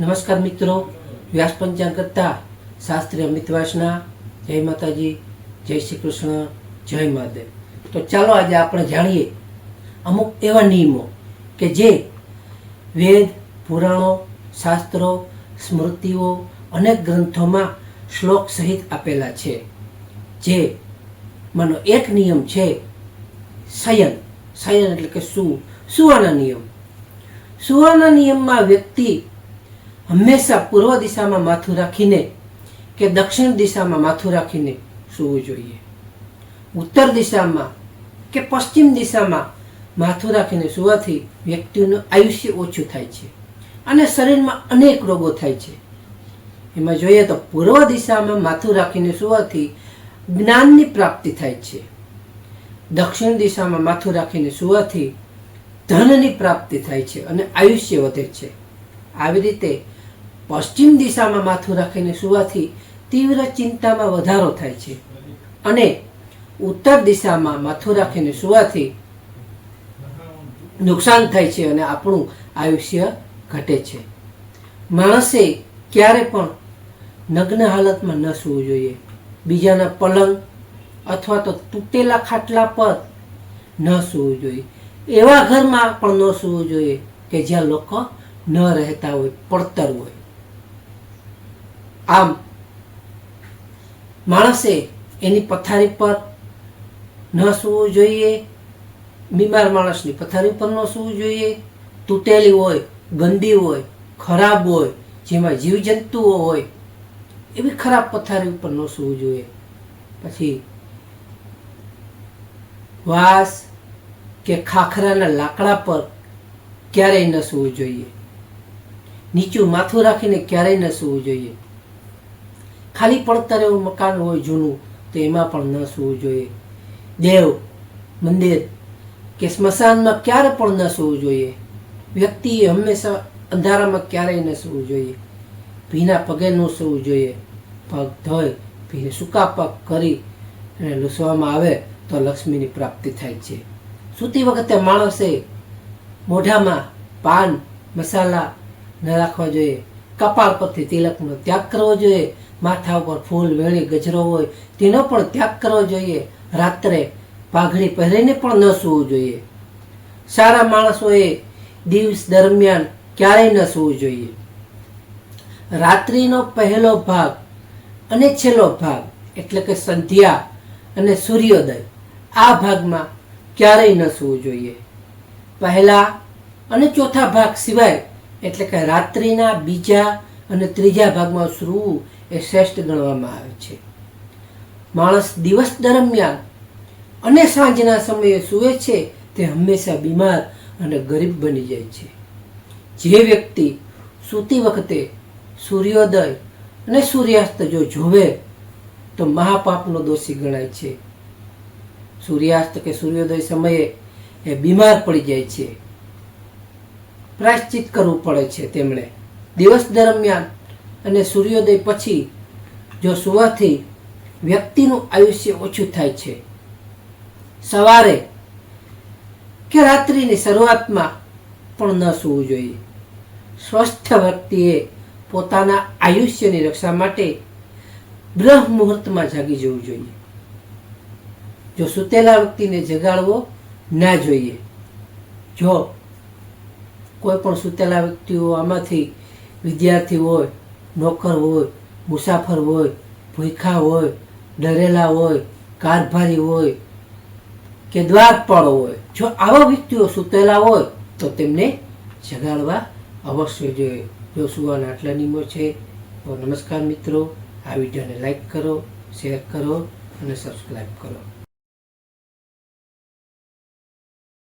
નમસ્કાર મિત્રો, વ્યાસ પંચાંગ કરતા શાસ્ત્રી અમિત વાસના. જય માતાજી, જય શ્રી કૃષ્ણ, જય મહાદેવ. તો ચાલો આજે આપણે જાણીએ અમુક એવા નિયમો કે જે વેદ, પુરાણો, શાસ્ત્રો, સ્મૃતિઓ અનેક ગ્રંથોમાં શ્લોક સહિત આપેલા છે. જે માનો એક નિયમ છે શયન. શયન એટલે કે શું સુવાના નિયમ. સુવાના નિયમમાં વ્યક્તિ હંમેશા પૂર્વ દિશામાં માથું રાખીને કે દક્ષિણ દિશામાં માથું રાખીને સૂવું જોઈએ. ઉત્તર દિશામાં કે પશ્ચિમ દિશામાં માથું રાખીને સૂવાથી વ્યક્તિનું આયુષ્ય ઓછું થાય છે અને શરીરમાં અનેક રોગો થાય છે. એમાં જોઈએ તો પૂર્વ દિશામાં માથું રાખીને સૂવાથી જ્ઞાનની પ્રાપ્તિ થાય છે. દક્ષિણ દિશામાં માથું રાખીને સૂવાથી ધનની પ્રાપ્તિ થાય છે અને આયુષ્ય વધે છે. આવી રીતે પશ્ચિમ દિશામાં માથું રાખીને સૂવાથી તીવ્ર ચિંતામાં વધારો થાય છે. અને ઉત્તર દિશામાં માથું રાખીને સૂવાથી નુકસાન થાય છે અને આપણું આયુષ્ય ઘટે છે. માણસે ક્યારે પણ નગ્ન હાલતમાં ન સૂવું જોઈએ. બીજાના પલંગ અથવા તો તૂટેલા ખાટલા પર ન સૂવું જોઈએ. એવા ઘરમાં પણ ન સૂવું જોઈએ કે જ્યાં લોકો ન રહેતા હોય, પડતર હોય. આમ માણસે એની પથારી પર ન સૂવું જોઈએ, બીમાર માણસની પથારી પર ન સૂવું જોઈએ. તૂટેલી હોય, ગંદી હોય, ખરાબ હોય, જેમાં જીવજંતુઓ હોય, એવી ખરાબ પથારી ઉપર ન સૂવું જોઈએ. પછી વાસ કે ખાખરાના લાકડા પર ક્યારેય ન સૂવું જોઈએ. નીચું માથું રાખીને ક્યારેય ન સૂવું જોઈએ. ખાલી પડતર એવું મકાન હોય જૂનું, તો એમાં પણ ન સૂવું જોઈએ. દેવ, મંદિર કે સ્મશાનમાં ક્યારે પણ ન સૂવું જોઈએ. વ્યક્તિએ હંમેશા અંધારામાં ક્યારેય ન સૂવું જોઈએ. ભીના પગે ન સૂવું જોઈએ. પગ ધોઈ, ભીને સૂકા પગ કરી અને લૂસવામાં આવે તો લક્ષ્મીની પ્રાપ્તિ થાય છે. સૂતી વખતે માણસે મોઢામાં પાન, મસાલા ન રાખવા જોઈએ. કપાળ પરથી તિલકનો ત્યાગ કરવો જોઈએ. માથા ઉપર ફૂલ વેળી ગજરો હોય, તેનો પણ ત્યાગ કરવો જોઈએ. રાત્રે પાઘડી પહેરીને પણ ન સૂવું જોઈએ. સારા માણસોએ દિવસ દરમિયાન ક્યારેય ન સૂવું જોઈએ. રાત્રિનો પહેલો ભાગ અને છેલ્લો ભાગ, એટલે કે સંધ્યા અને સૂર્યોદય, આ ભાગમાં ક્યારેય ન સૂવું જોઈએ. પહેલા અને ચોથા ભાગ સિવાય, એટલે કે રાત્રિના બીજા અને ત્રીજા ભાગમાં સૂવું એ શ્રેષ્ઠ ગણવામાં આવે છે. માણસ દિવસ દરમિયાન અને સાંજના સમયે સૂવે છે તે હંમેશા બીમાર અને ગરીબ બની જાય છે. જે વ્યક્તિ સૂતી વખતે સૂર્યોદય અને સૂર્યાસ્ત જો જોવે, તો મહાપાપનો દોષી ગણાય છે. સૂર્યાસ્ત કે સૂર્યોદય સમયે એ બીમાર પડી જાય છે. પ્રાયશ્ચિત કરવું પડે છે તેમણે. દિવસ દરમિયાન અને સૂર્યોદય પછી જો સુવાથી વ્યક્તિનું આયુષ્ય ઓછું થાય છે. સવારે કે રાત્રિની શરૂઆતમાં પણ ન સૂવું જોઈએ. સ્વસ્થ વ્યક્તિએ પોતાના આયુષ્યની રક્ષા માટે બ્રહ્મ મુહૂર્તમાં જાગી જવું જોઈએ. જો સૂતેલા વ્યક્તિને જગાડવો ના જોઈએ, જો કોઈ પણ સૂતેલા વ્યક્તિઓ આમાંથી વિદ્યાર્થી હોય નોકર હોય, મુસાફર હોય ભૂખા હોય, ડરેલા હોય, કારભારી હોય કે દ્વારપાળો હોય, જો આવા વ્યક્તિઓ સૂતેલા હોય, તો તેમને જગાડવા અવશ્ય જોઈએ. જો સુવાના આટલા નિયમો છે. તો નમસ્કાર મિત્રો. આ વિડીયોને લાઈક કરો, શેર કરો અને સબસ્ક્રાઈબ કરો.